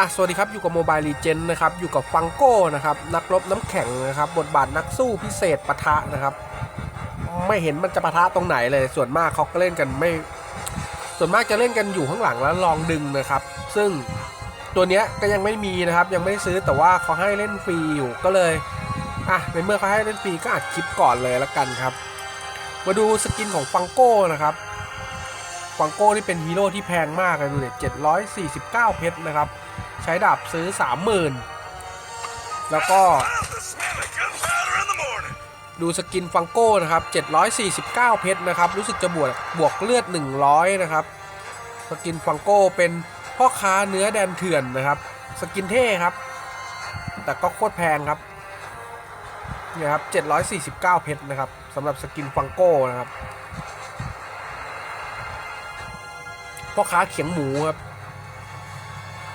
อะสวัสดีครับ อยู่กับโมบายลีเจนนะครับ อยู่กับฟังโก้นะครับ นักรบน้ำแข็งนะครับ บทบาทนักสู้พิเศษปะทะนะครับ ไม่เห็นมันจะปะทะตรงไหนเลย ส่วนมากเขาก็เล่นกันไม่ ส่วนมากจะเล่นกันอยู่ข้างหลังแล้วลองดึงนะครับ ซึ่งตัวเนี้ยก็ยังไม่มีนะครับ ยังไม่ได้ซื้อแต่ว่าเขาให้เล่นฟรีอยู่ก็เลย อะในเมื่อเขาให้เล่นฟรีก็อัดคลิปก่อนเลยละกันครับ มาดูสกินของฟังโก้นะครับ ฟังโก้ที่เป็นฮีโร่ที่แพงมากเลยดูเนี่ย749เพชรนะครับ ใช้ดาบซื้อ30,000แล้วก็ ดูสกินฟังโก้นะครับ 749 เพชรนะครับ รู้สึกจะบวกบวกเลือด 100 นะครับ สกินฟังโก้เป็นพ่อค้าเนื้อแดนเถื่อนนะครับ สกินเท่ครับ แต่ก็โคตรแพงครับเนี่ยครับ 749 เพชรนะครับสำหรับสกินฟังโก้นะครับ พ่อค้าเขียงหมูครับ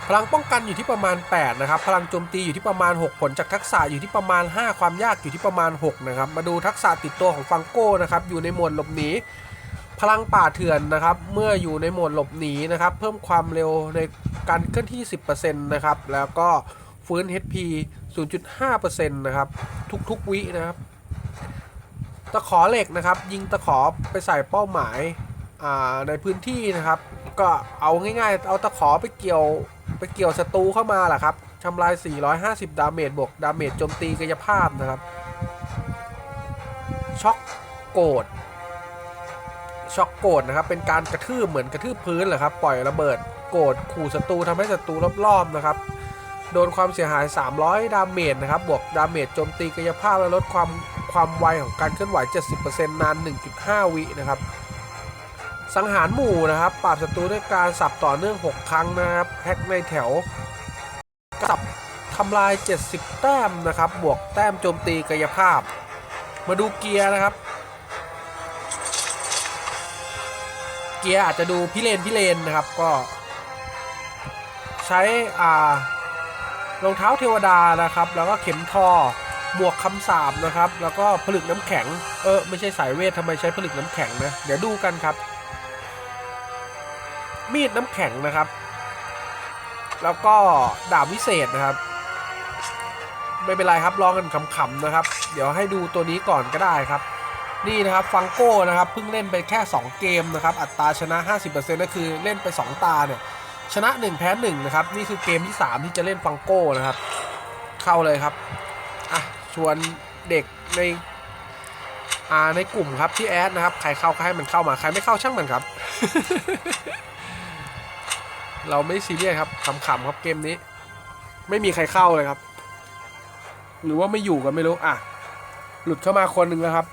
พลังป้องกันอยู่ที่ประมาณ 8 นะครับ พลังโจมตีอยู่ที่ประมาณ 6 ผลจากทักษะอยู่ที่ประมาณ 5 ความยากอยู่ที่ประมาณ 6 นะครับ มาดูทักษะติดตัวของฟังโก้นะครับ อยู่ในหมวดหลบหนี พลังป่าเถื่อนนะครับ เมื่ออยู่ในหมวดหลบหนีนะครับ เพิ่มความเร็วในการเคลื่อนที่ 10%นะครับ แล้วก็ฟื้น HP 0.5%นะครับ ทุกๆวินะครับ ตะขอเหล็กนะครับ ยิงตะขอไปใส่เป้าหมาย ในพื้นที่นะครับ ก็เอาง่ายๆ เอาตะขอไปเกี่ยวไปเกี่ยวศัตรูเข้ามาแหละครับทำลาย 450 ดาเมจบวกดาเมจโจมตีกายภาพนะครับ ช็อกโกรธช็อกโกรธนะครับ เป็นการกระทืบเหมือนกระทืบพื้นแหละครับ ปล่อยระเบิดโกรธขู่ศัตรูทำให้ศัตรูรอบๆนะครับโดนความเสียหาย 300 ดาเมจนะครับ บวกดาเมจโจมตีกายภาพและลดความความไวของการเคลื่อนไหว 70%นาน 1.5 วินะครับ สังหารหมู่นะครับ ปราบศัตรูด้วยการสับต่อเนื่อง 6 ครั้งนะครับแฮกในแถวสับทำลาย 70 แต้มนะครับ บวกแต้มโจมตีกายภาพ มาดูเกียร์นะครับ เกียร์อาจจะดูพิเรนพิเรนนะครับก็ ใช้อ่ารองเท้าเทวดานะครับ แล้วก็เข็มทอหมวกคำสาบนะครับ แล้วก็ผลึกน้ำแข็ง เออ ไม่ใช่สายเวททำไมใช้ผลึกน้ำแข็งนะ เดี๋ยวดูกันครับ มีดน้ำแข็งนะครับ แล้วก็ดาบวิเศษนะครับ ไม่เป็นไรครับลองกันขำๆนะครับ เดี๋ยวให้ดูตัวนี้ก่อนก็ได้ครับ นี่นะครับฟังโก้นะครับเพิ่งเล่นไปแค่ 2 เกมนะครับ อัตราชนะ 50%ก็คือเล่นไป 2 ตาเนี่ยชนะ 1 แพ้1นะครับนี่คือเกมที่ 3 ที่จะเล่นฟังโก้นะครับ เข้าเลยครับอะชวนเด็กในอ่าในกลุ่มครับที่แอดนะครับ ใครเข้าก็ให้มันเข้ามา ใครไม่เข้าช่างมันครับ เราไม่ซีเรียสครับขำๆครับเกมนี้ ไม่มีใครเข้าเลยครับ หรือว่าไม่อยู่กันไม่รู้อะหลุดเข้ามาคนหนึ่งแล้วครับ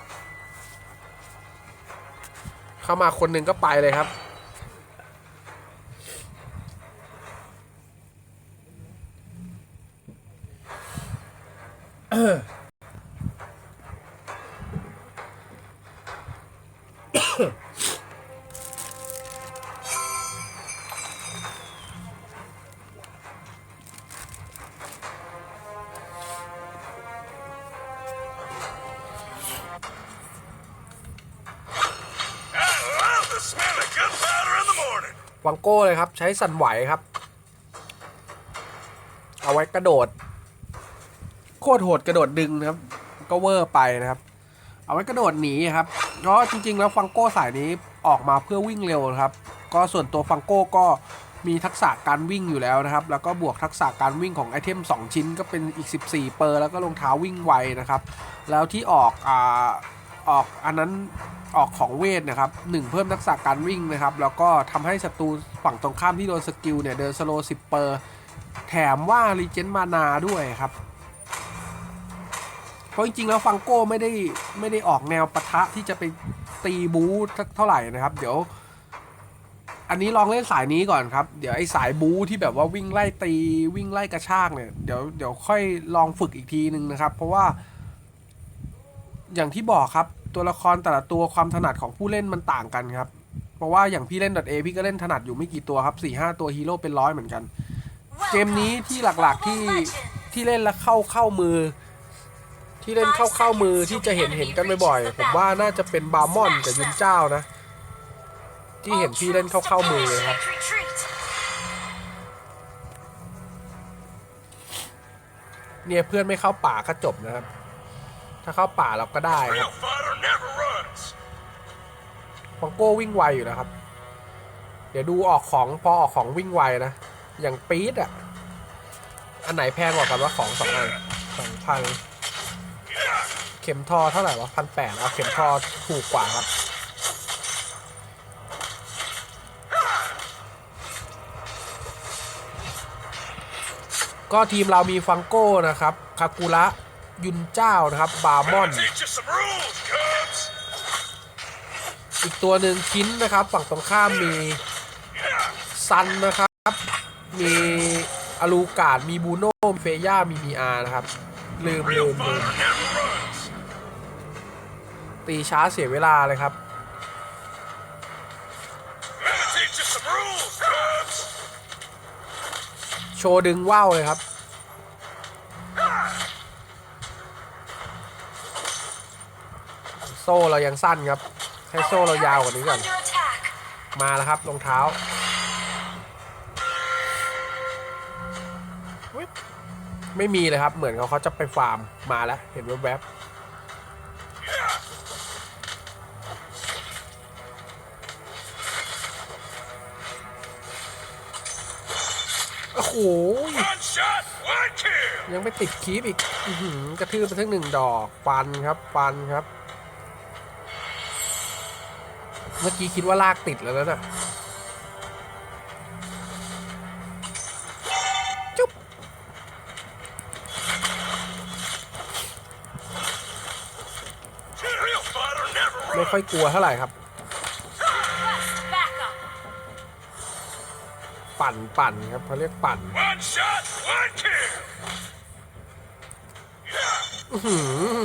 เข้ามาคนหนึ่งก็ไปเลยครับ I โก้เลยครับ ใช้สั่นไหวครับ เอาไว้กระโดด โคตรโหดกระโดดดึงนะครับ ก็เวอร์ไปนะครับ เอาไว้กระโดดหนีครับเพราะจริง ๆ แล้วฟังโก้สายนี้ออกมาเพื่อวิ่งเร็วครับ ก็ส่วนตัวฟังโก้ก็มีทักษะการวิ่งอยู่แล้วนะครับ แล้วก็บวกทักษะการวิ่งของไอเทม 2 ชิ้นก็เป็นอีก 14 เปอร์ แล้วก็รองเท้าวิ่งไวนะครับ แล้วที่ออกอ่า ออกอันนั้นออกของเวทนะครับหนึ่งเพิ่มทักษะการวิ่งนะครับ แล้วก็ทำให้ศัตรูฝั่งตรงข้ามที่โดนสกิลเนี่ย เดินสโลว์10เปอร์ แถมว่ารีเจนมานาด้วยครับ เพราะจริงๆ แล้วฟังโก้ไม่ได้ไม่ได้ออกแนวปะทะที่จะไปตีบู๊สักเท่าไหร่นะครับ เดี๋ยว อันนี้ลองเล่นสายนี้ก่อนครับ เดี๋ยวไอ้สายบู๊ที่แบบว่าวิ่งไล่ตีวิ่งไล่กระชากเนี่ย เดี๋ยวเดี๋ยวค่อยลองฝึกอีกทีนึงนะครับ เพราะว่า อย่างที่บอกครับตัวละครแต่ละตัวความถนัดของผู้เล่นมันต่างกันครับ เพราะว่าอย่างพี่เล่น .a พี่ก็เล่นถนัดอยู่ไม่กี่ตัวครับ4ี่ห้าตัวฮีโร่เป็นร้อยเหมือนกัน เกมนี้ที่หลักๆที่ที่เล่นแล้วเข้าเข้ามือ ที่เล่นเข้าเข้ามือที่จะเห็นเห็นกันบ่อยๆผมว่าน่าจะเป็นบาร์มอนกับยุนเจ้านะ ที่เห็นพี่เล่นเข้าเข้ามือเลยครับเนี่ยเพื่อนไม่เข้าป่าก็จบนะครับ ถ้าเข้าป่าเราก็ได้ครับ Real fighter never runs. ฟังโก้วิ่งไวอยู่นะครับ เดี๋ยวดูออกของพอออกของวิ่งไวนะ อย่างปี๊ดอะอันไหนแพงกว่ากันว่าของสองอันสองพันเข็มทอเท่าไหร่วะพันแปดเอาเข็มทอถูกกว่าครับก็ทีมเรามีฟังโก้นะครับ คากุระ ยุนเจ้านะครับบาร์มอน อีกตัวหนึ่งคินนะครับฝั่งตรงข้ามมีซันนะครับ มีอาลูกาดมีบูโน่มเฟย่ามีมีอานะครับ ลืมลืมลืมตีช้าเสียเวลาเลยครับโชว์ดึงว่าวเลยครับ โซ่เรายังสั้นครับ ให้โซ่เรายาวกว่านี้ก่อน มาแล้วครับรองเท้าวิบไม่มีเลยครับ เหมือนเขาเขาจะไปฟาร์มมาแล้ว เห็นแวบๆโอ้โหยังไม่ติดคีบอีกอกระทืบไปทั้งหนึ่งดอก ฟันครับ ฟันครับ เมื่อกี้คิดว่าลากติดแล้วนะจุ๊บ Real fighter never ไม่ runs. ค่อยกลัวเท่าไหร่ครับ Request backup. ปั่นปั่นครับเขาเรียกปั่น One shot, one kill. อื้อหือ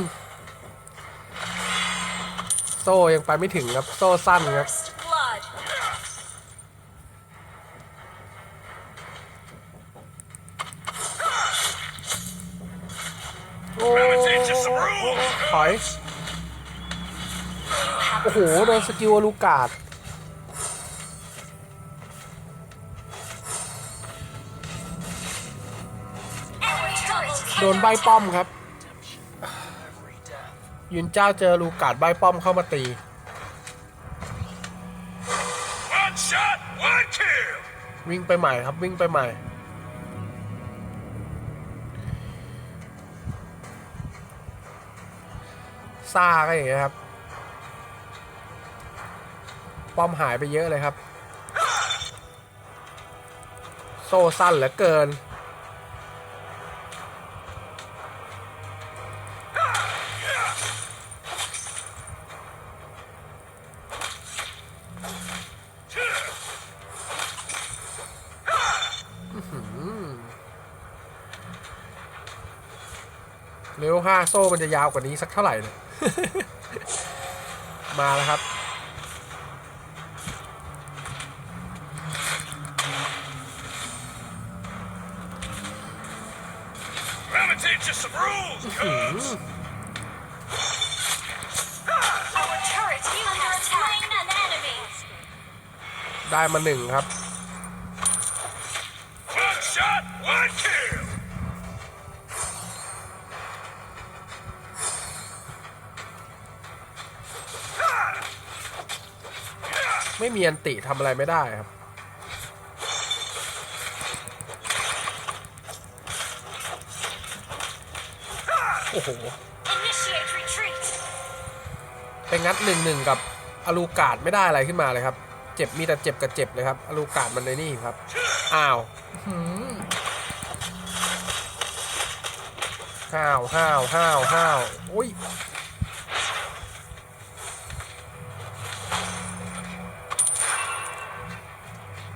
โซ่ยังไปไม่ถึงครับ โซ่สั้นครับโอ้ถอย โอ้โห โดนสกิลลูกาดโดนใบป้อมครับ ยุนเจ้าเจอลูกาดใบป้อมเข้ามาตี One shot, one kill. วิ่งไปใหม่ครับวิ่งไปใหม่ ซ่าก็อย่างเงี้ยครับ ป้อมหายไปเยอะเลยครับ โซ่สั้นเหลือเกิน เร็วห้าโซ่มันจะยาวกว่านี้สักเท่าไหร่เนี่ยมาแล้วครับ Gonna teach you some rules, Cubs. Our turret you have slain an enemy. ได้มาหนึ่งครับ ไม่มีอันติทำอะไรไม่ได้ครับ โอ้โห Initiate retreat. ไปงัดหนึ่งหนึ่งกับอลูกาดไม่ได้อะไรขึ้นมาเลยครับ เจ็บมีแต่เจ็บกับเจ็บเลยครับอลูกาดมันในนี่ครับ อ้าวหืมห้าวห้าวห้าวห้าวอุ้ย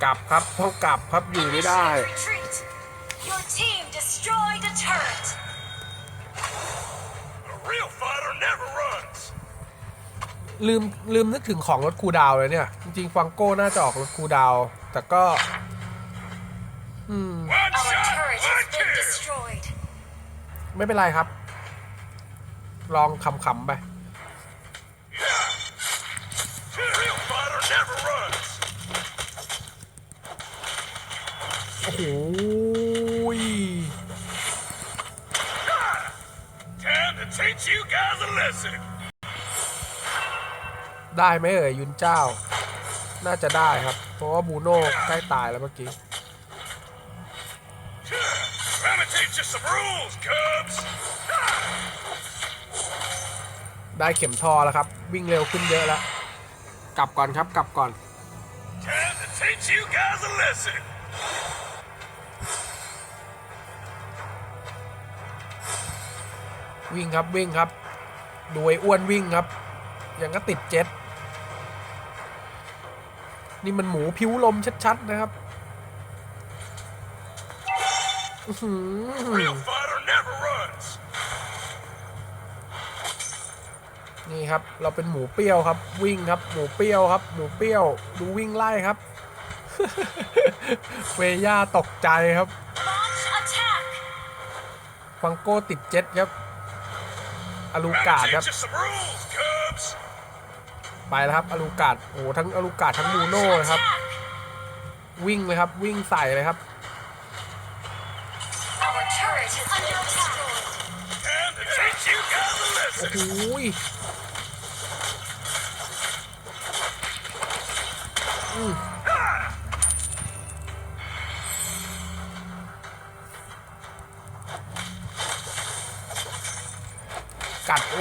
กลับครับต้องกลับครับอยู่ไม่ได้ Initiate retreat. Your team destroyed a turret. A real fighter never runs. ลืมลืมนึกถึงของรถคูลดาวน์เลยเนี่ย จริงๆฟังโก้น่าจะออกรถคูลดาวน์แต่ก็ อืม One Our shot, turret one has been kill. destroyed. ไม่เป็นไรครับ ลองขำๆไป Real fighter never อ้โได้ไหมเอ่ยยุนเจ้า น่าจะได้ครับ เพราะว่าบูโน่ใกล้ตายแล้วเมื่อกี้ ได้เข็มทอแล้วครับ วิ่งเร็วขึ้นเยอะแล้ว กลับก่อนครับ กลับก่อน วิ่งครับวิ่งครับดูไอ้อ้วนวิ่งครับอย่างก็ติดเจ็ตนี่มันหมูผิวลมชัดๆนะครับอื้อหือ Real fighter never runs. นี่ครับเราเป็นหมูเปรี้ยวครับ วิ่งครับ หมูเปรี้ยวครับ หมูเปรี้ยวดูวิ่งไล่ครับ เฟย่าตกใจครับ Launch attack. ฟังโก้ติดเจ็ตครับ อลูกาดครับ ไปแล้วครับอลูกาดโอ้ทั้งอลูกาดทั้งบูโน่ครับ วิ่งเลยครับวิ่งใส่เลยครับโอ้โหอืม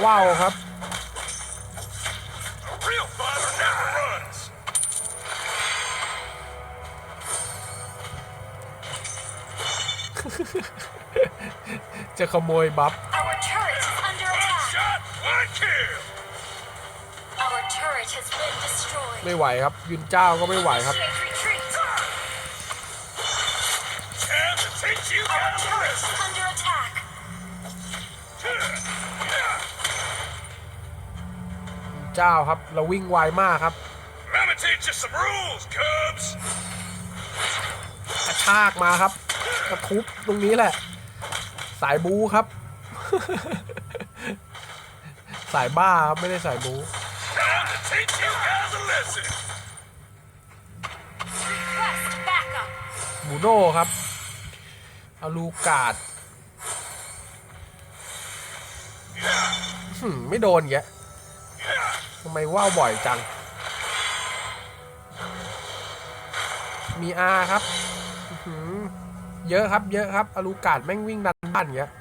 ว่าวครับ A real fighter never runs. จะขโมยบัฟ Our turret is under One attack. shot, one kill. Our turret has been destroyed. ไม่ไหวครับ ยุนเจ้าก็ไม่ไหวครับ Initiate เจ้าครับ เราวิ่งไวมากครับ Let me teach you some rules, Cubs. กระชากมาครับกระทุบตรงนี้แหละ สายบูครับ สายบ้าครับไม่ได้สายบู Time to teach you guys a lesson. Request backup. บูโน่ครับอาลูกาดหืมไม่โดนแก ทำไมว่าวบ่อยจัง มีอาครับเยอะครับเยอะครับ อลูกาดแม่งวิ่งดันบ้านเงี้ย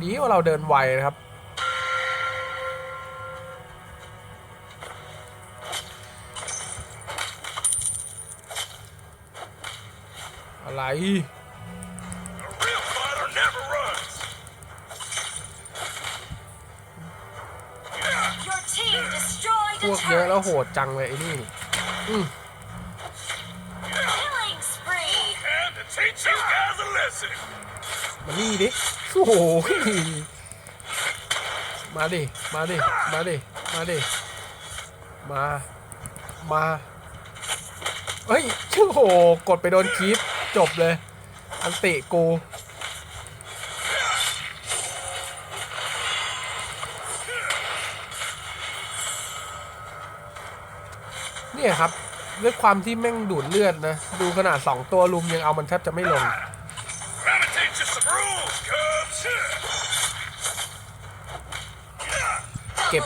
ดีว่าเราเดินไวนะครับ อะไร เยอะแล้วโหดจังเลยไอ้นี่ Killing spree. Time to teach you guys a lesson. มานี่ดิโอ้โหมาดิ มาดิ มาดิ มาดิ มา มาเฮ้ยโอ้โห กดไปโดนคีปจบเลย อันติกู เนี่ยครับ ด้วยความที่แม่งดูดเลือดนะ ดูขนาด 2 ตัวลุมยังเอามันแทบจะไม่ลง เก็บ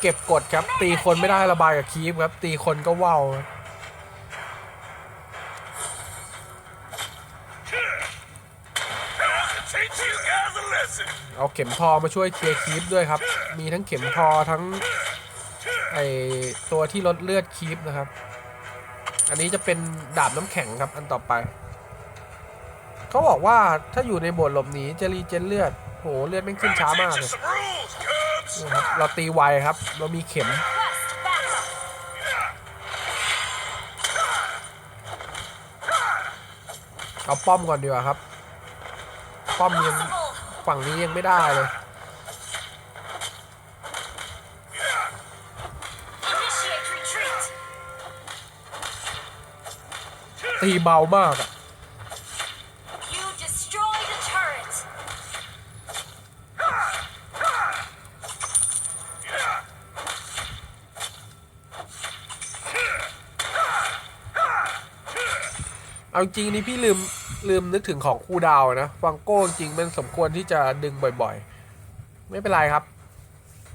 เก็บกดครับ ตีคนไม่ได้ระบายกับคีฟครับ ตีคนก็ว่าวเอาเข็มทอมาช่วยเคลียร์คีฟด้วยครับ มีทั้งเข็มทอทั้งไอตัวที่ลดเลือดคีฟนะครับ อันนี้จะเป็นดาบน้ำแข็งครับ อันต่อไป เขาบอกว่าถ้าอยู่ในบทหลบหนีจะรีเจนเลือดโหเลือดไม่ขึ้นช้ามากเลย some rules, Cubs. นี่ครับเราตีไวครับ เรามีเข็ม เอาป้อมก่อนดีกว่าครับ ป้อมยังฝั่งนี้ยังไม่ได้เลย ตีเบามากอะ You destroyed a turret. เอาจริงนี่พี่ลืมลืมนึกถึงของคูลดาวน์นะฟังโก้จริงมันสมควรที่จะดึงบ่อยๆ ไม่เป็นไรครับ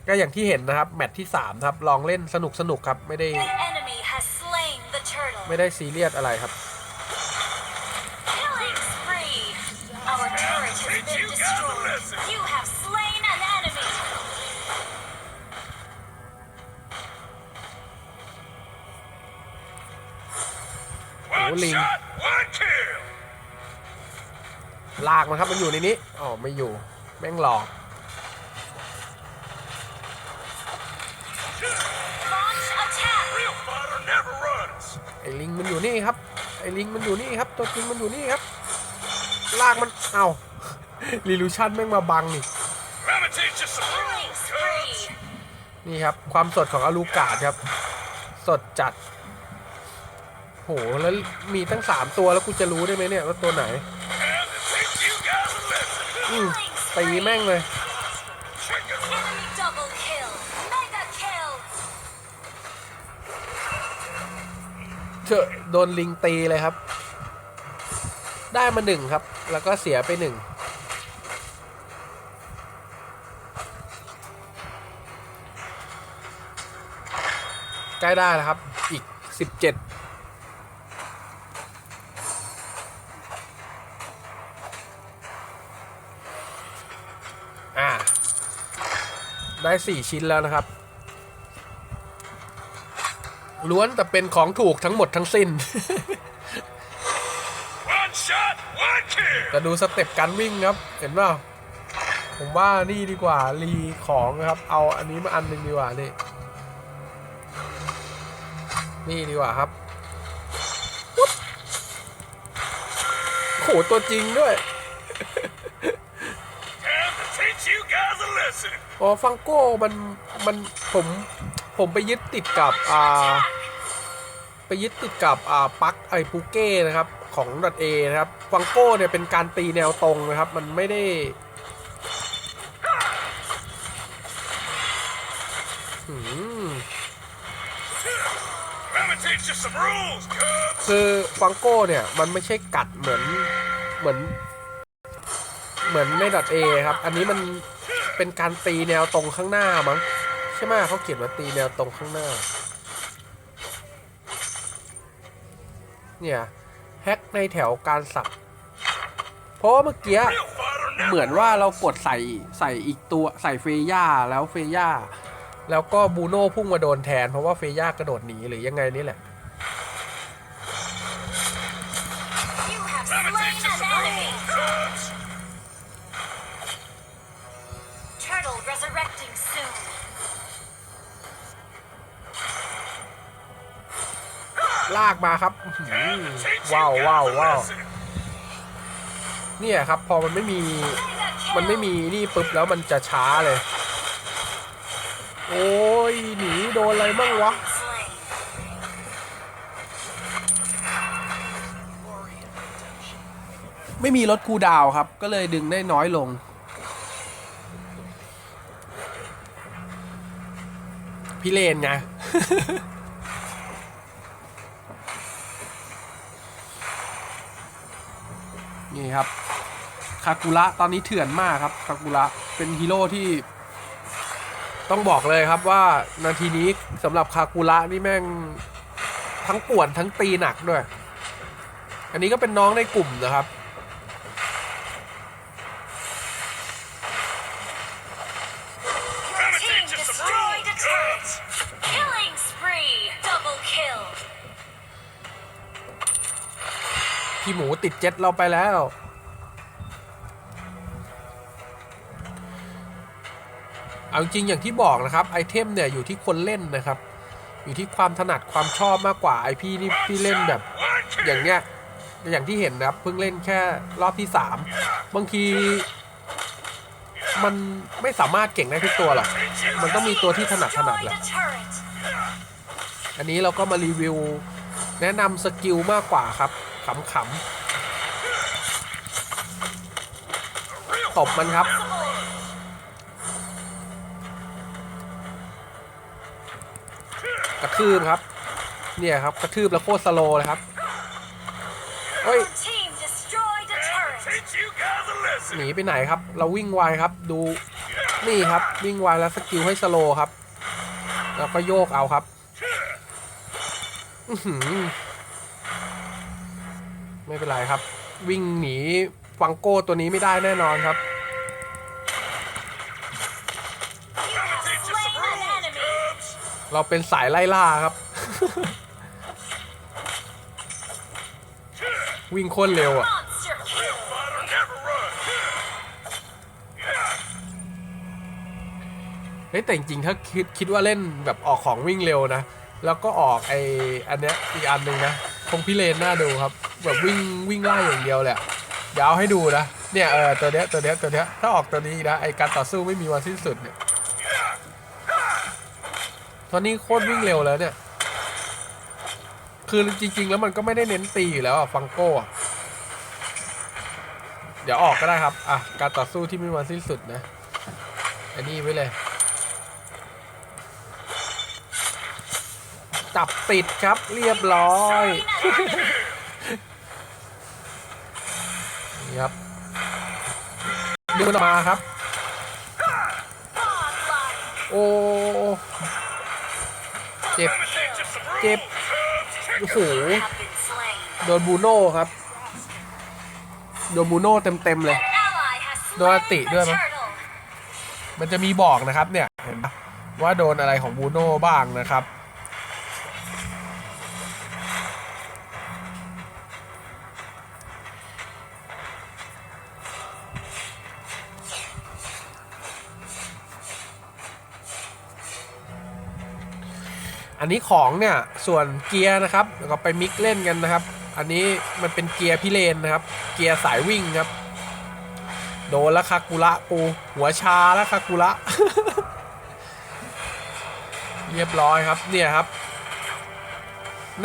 ก็อย่างที่เห็นนะครับ แมตช์ที่3ครับ ลองเล่นสนุกสนุกๆครับ ไม่ได้ An enemy has slain the turtle. ไม่ได้ซีเรียสอะไรครับ One Ling. shot, one kill. ลากมันครับมันอยู่ในนี้อ๋อไม่อยู่ แม่งหลอกไอ้ลิงมันอยู่นี่ครับไอ้ลิงมันอยู่นี่ครับ ตัวจริงมันอยู่นี่ครับ ลากมันเอารีลูชันแม่งมาบังนี่นี่ครับ ความสดของอลูกาดครับ สดจัด โห แล้วมีตั้งสามตัวแล้วกูจะรู้ได้ไหมเนี่ยว่าตัวไหนอืมตีแม่งเลยเจอโดนลิงตีเลยครับ ได้มาหนึ่งครับ แล้วก็เสียไปหนึ่งใกล้ได้แล้วครับ อีกสิบเจ็ด ได้สี่ชิ้นแล้วนะครับ ล้วนแต่เป็นของถูกทั้งหมดทั้งสิ้น One shot, one kill. จะดูสเต็ปการวิ่งครับ เห็นเปล่าผมว่านี่ดีกว่า รีของนะครับ เอาอันนี้มาอันหนึ่งดีกว่านี่นี่ดีกว่าครับปุ๊บโหตัวจริงด้วย And to teach you guys a lesson. อ๋อฟังโก้มันมันผมผมไปยึดติดกับอ่าไปยึดติดกับอ่าปักไอปูเก้นะครับของดอทเอนะครับฟังโก้เนี่ยเป็นการตีแนวตรงนะครับ มันไม่ได้คือฟังโก้เนี่ย มันไม่ใช่กัดเหมือนเหมือน เหมือนในดอทเอครับ อันนี้มัน เป็นการตีแนวตรงข้างหน้ามั้งใช่ไหมเขาเขียนว่าตีแนวตรงข้างหน้า เนี่ยแฮกในแถวการสับเพราะว่าเมื่อกี้เหมือนว่าเรากดใส่ใส่อีกตัวใส่เฟย่าแล้วเฟย่าแล้วก็บูโน่พุ่งมาโดนแทนเพราะว่าเฟย่ากระโดดหนีหรือยังไงนี่แหละ ลากมาครับว้าวว้าวว้าวเนี่ยครับ พอมันไม่มีมันไม่มีนี่ปุ๊บแล้วมันจะช้าเลย โอ้ยหนีโดนอะไรบ้างวะไม่มีรถคูดาวครับ ก็เลยดึงได้น้อยลง พี่เลนไง นี่ครับคากุระตอนนี้เถื่อนมากครับคากุระเป็นฮีโร่ที่ ต้องบอกเลยครับว่านาทีนี้สำหรับคากุระนี่แม่งทั้งป่วนทั้งตีหนักด้วย อันนี้ก็เป็นน้องในกลุ่มนะครับ ติดเจ็ตเราไปแล้ว เอาจริงอย่างที่บอกนะครับ ไอเทมเนี่ยอยู่ที่คนเล่นนะครับ อยู่ที่ความถนัดความชอบมากกว่าไอพี่นี่พี่เล่นแบบ อย่างเงี้ยอย่างที่เห็นนะครับเพิ่งเล่นแค่รอบที่สามบางทีมันไม่สามารถเก่งได้ทุกตัวหรอก มันต้องมีตัวที่ถนัดถนัดแหละ อันนี้เราก็มารีวิว แนะนำสกิลมากกว่าครับขำๆ ตบมันครับกระทืบครับ เนี่ยครับกระทืบแล้วโคตรสโลเลยครับเฮ้ยหนีไปไหนครับ เราวิ่งไวครับ ดูนี่ครับวิ่งไวแล้วสกิลให้สโลครับ แล้วก็โยกเอาครับไม่เป็นไรครับ วิ่งหนี ฟังโก้ตัวนี้ไม่ได้แน่นอนครับ เราเป็นสายไล่ล่าครับ วิ่งโคตรเร็วอะเฮ้ยแต่จริงๆถ้าคิดคิดว่าเล่นแบบออกของวิ่งเร็วนะ แล้วก็ออกไออันเนี้ยอีกอันหนึ่งนะคงพิเรนน่าดูครับ แบบวิ่งวิ่งไล่อย่างเดียวแหละ ดี๋ยวเอาให้ดูนะ เนี่ยเออตัวเนี้ยตัวเนี้ยตัวเนี้ยถ้าออกตัวนี้นะไอการต่อสู้ไม่มีวันสิ้นสุดเนี่ยตอนนี้โคตรวิ่งเร็วแล้วเนี่ย คือจริง ๆ แล้วมันก็ไม่ได้เน้นตีอยู่แล้วอะฟังโก้อะเดี๋ยวออกก็ได้ครับ อะ การต่อสู้ที่ไม่มีวันสิ้นสุดนะอันนี้ไว้เลย จับติดครับเรียบร้อย นี่ครับดูมันออกมาครับ โอ้เจ็บเจ็บโอ้โหโดนบูโน่ครับ โดนบูโน่เต็มๆเลย An ally has โดนติด้วยมั้ยมันจะมีบอกนะครับเนี่ยเห็นปะว่าโดนอะไรของบูโน่บ้างนะครับ นนี้ของเนี่ยส่วนเกียร์นะครับแล้วก็ไปมิกเล่นกันนะครับ อันนี้มันเป็นเกียร์พิเรนนะครับ เกียร์สายวิ่งครับ โดนแล้วคากุระปูหัวชาแล้วคากุระเรียบร้อยครับเนี่ยครับ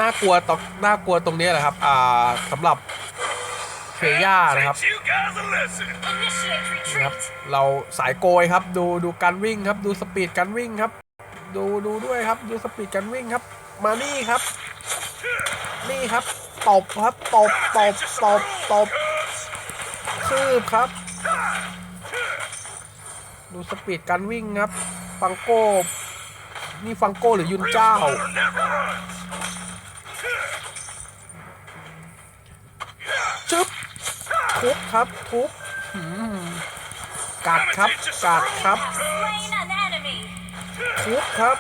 น่ากลัวตรงน่ากลัวตรงนี้แหละครับ อ่าสำหรับเฟย่านะครับ Teach you guys a lesson. Initiate นะครับ retreat. เราสายโกยครับ ดูดูการวิ่งครับ ดูสปีดการวิ่งครับ ดูดูด้วยครับดูสปีดการวิ่งครับ มานี่ครับ นี่ครับตบครับตบตบตบตบคืบครับ ดูสปีดการวิ่งครับ ฟังโก้ นี่ฟังโก้หรือยุนเจ้า จึ๊บทุบครับทุบกัดครับกัดครับ ทุบครับ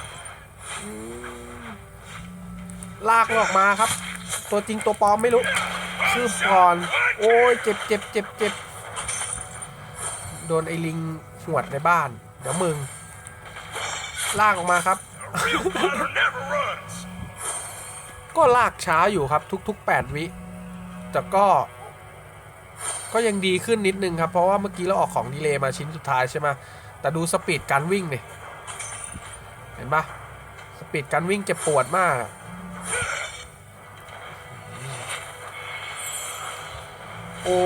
ลากออกมาครับ ตัวจริงตัวปลอมไม่รู้คืบก่อน โอ้ยเจ็บเจ็บเจ็บเจ็บโดนไอ้ลิงหวดในบ้าน เดี๋ยวมึง ลากออกมาครับ ก็ลากช้าอยู่ครับทุก ๆ 8 วิแต่ก็ ก็ยังดีขึ้นนิดนึงครับ เพราะว่าเมื่อกี้เราออกของดีเลย์มาชิ้นสุดท้ายใช่ไหมแต่ดูสปีดการวิ่งเนี่ย ห็นปะสปีดการวิ่งเจ็บปวดมากโอ้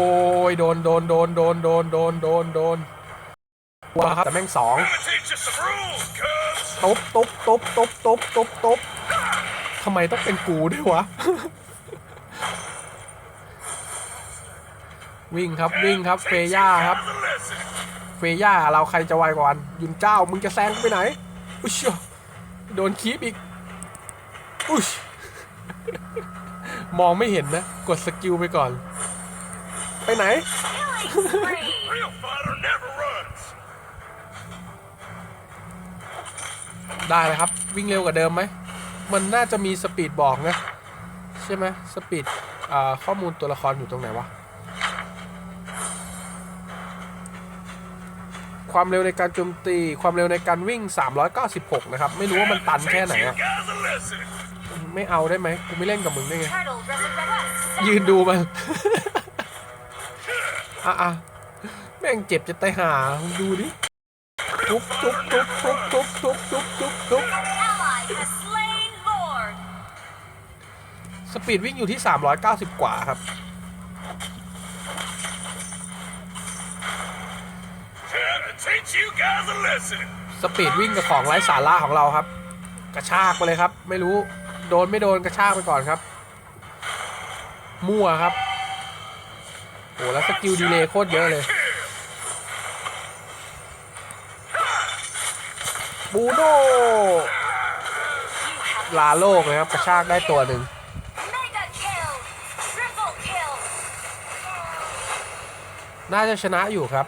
ยโดนโดนโดนโดนโดนโดนโดนโดนกลัวครับแต่แม่งสองตุ๊บตุ๊บตุ๊บตุ๊บตุ๊บตุ๊บตุ๊บทำไมต้องเป็นกูด้วยวะ วิ่งครับวิ่งครับเฟย่าครับ เฟย่าเราใครจะไวกว่ากันยุนเจ้ามึงจะแซงไปไหนอุ๊ยเชี่ย โดนคีบอีก อุ๊ยมองไม่เห็นนะ กดสกิลไปก่อน ไปไหน ได้เลยครับ วิ่งเร็วกว่าเดิมไหม มันน่าจะมีสปีดบอกนะ ใช่ไหมสปีดข้อมูลตัวละครอยู่ตรงไหนวะ ความเร็วในการโจมตี ความเร็วในการวิ่ง 396 นะครับ ไม่รู้ว่ามันตันแค่ไหนอะไม่เอาได้ไหมกูไม่เล่นกับมึงได้ไง ยืนดูมันอะอะแม่งเจ็บจะตายหาดูดิทุบทุบทุบทุบทุบทุบทุบทุบทุบสปีดวิ่งอยู่ที่ 390 กว่าครับ Time to teach you guys a lesson. สปีดวิ่งกับของไร้สาระของเราครับ กระชากไปเลยครับ ไม่รู้โดนไม่โดนกระชากไปก่อนครับ มั่วครับโอ้แล้วสกิลดีเลย์โคตรเยอะเลย Kill. บูโด You have ลาโลกนะครับ กระชากได้ตัวหนึ่ง mega kill. Triple kill. น่าจะชนะอยู่ครับ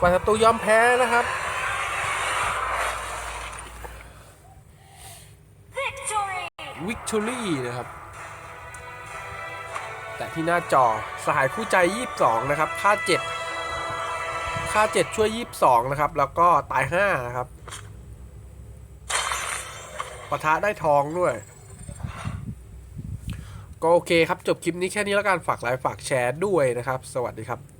ฝ่ายศัตรูยอมแพ้นะครับ Victory. วิกตอรี่นะครับ แต่ที่หน้าจอสหายคู่ใจ 22 นะครับ ค่า 7 ค่า 7 ช่วย 22 นะครับ แล้วก็ตาย 5 นะครับปะทะได้ทองด้วย ก็โอเคครับ จบคลิปนี้แค่นี้แล้วกันฝากไลค์ฝากแชร์ด้วยนะครับ สวัสดีครับ